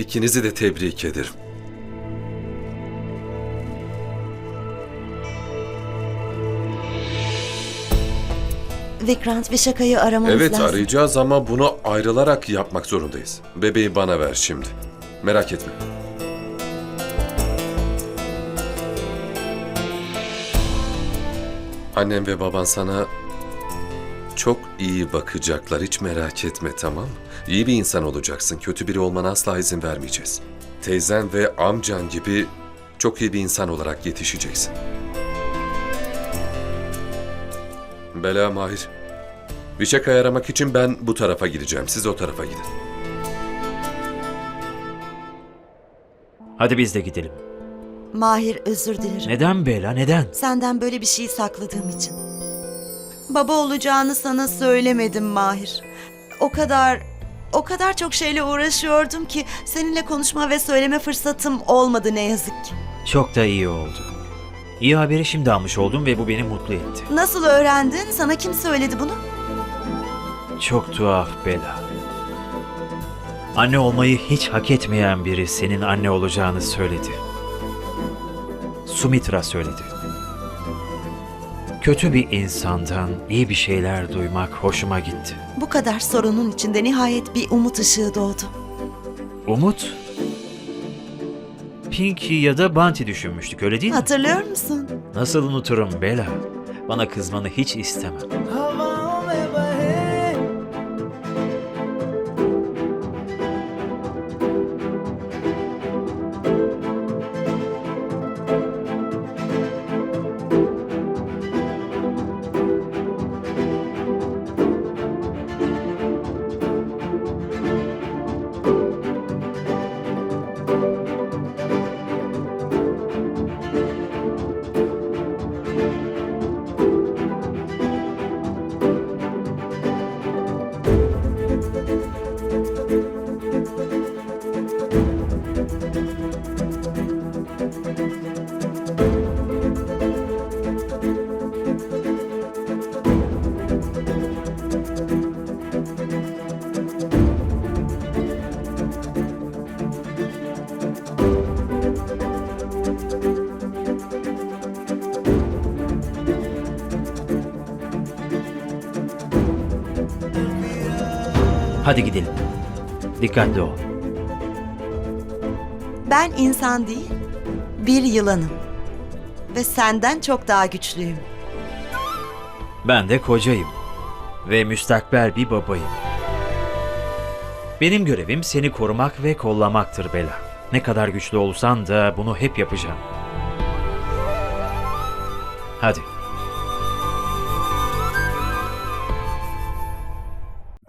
İkinizi de tebrik ederim. Vikrant ve şakayı aramamız Evet lazım. arayacağız ama bunu ayrılarak yapmak zorundayız. Bebeği bana ver şimdi. Merak etme. Annem ve baban sana çok iyi bakacaklar. Hiç merak etme tamam mı? İyi bir insan olacaksın. Kötü biri olmana asla izin vermeyeceğiz. Teyzen ve amcan gibi çok iyi bir insan olarak yetişeceksin. Bela Mahir. Vişaka'yı aramak için ben bu tarafa gideceğim. Siz o tarafa gidin. Hadi biz de gidelim. Mahir özür dilerim. Neden Bela neden? Senden böyle bir şey sakladığım için. Baba olacağını sana söylemedim Mahir. O kadar o kadar çok şeyle uğraşıyordum ki seninle konuşma ve söyleme fırsatım olmadı ne yazık ki. Çok da iyi oldu. İyi haberi şimdi almış oldum ve bu beni mutlu etti. Nasıl öğrendin? Sana kim söyledi bunu? Çok tuhaf Bela. Anne olmayı hiç hak etmeyen biri senin anne olacağını söyledi. Sumitra söyledi. Kötü bir insandan iyi bir şeyler duymak hoşuma gitti. Bu kadar sorunun içinde nihayet bir umut ışığı doğdu. Umut? Pinky ya da Bunty düşünmüştük öyle değil mi? Hatırlıyor musun? Nasıl unuturum Bela? Bana kızmanı hiç istemem. Hadi gidelim. Dikkatli ol. Ben insan değil, bir yılanım. Ve senden çok daha güçlüyüm. Ben de kocayım. Ve müstakbel bir babayım. Benim görevim seni korumak ve kollamaktır Bela. Ne kadar güçlü olsan da bunu hep yapacağım. Hadi.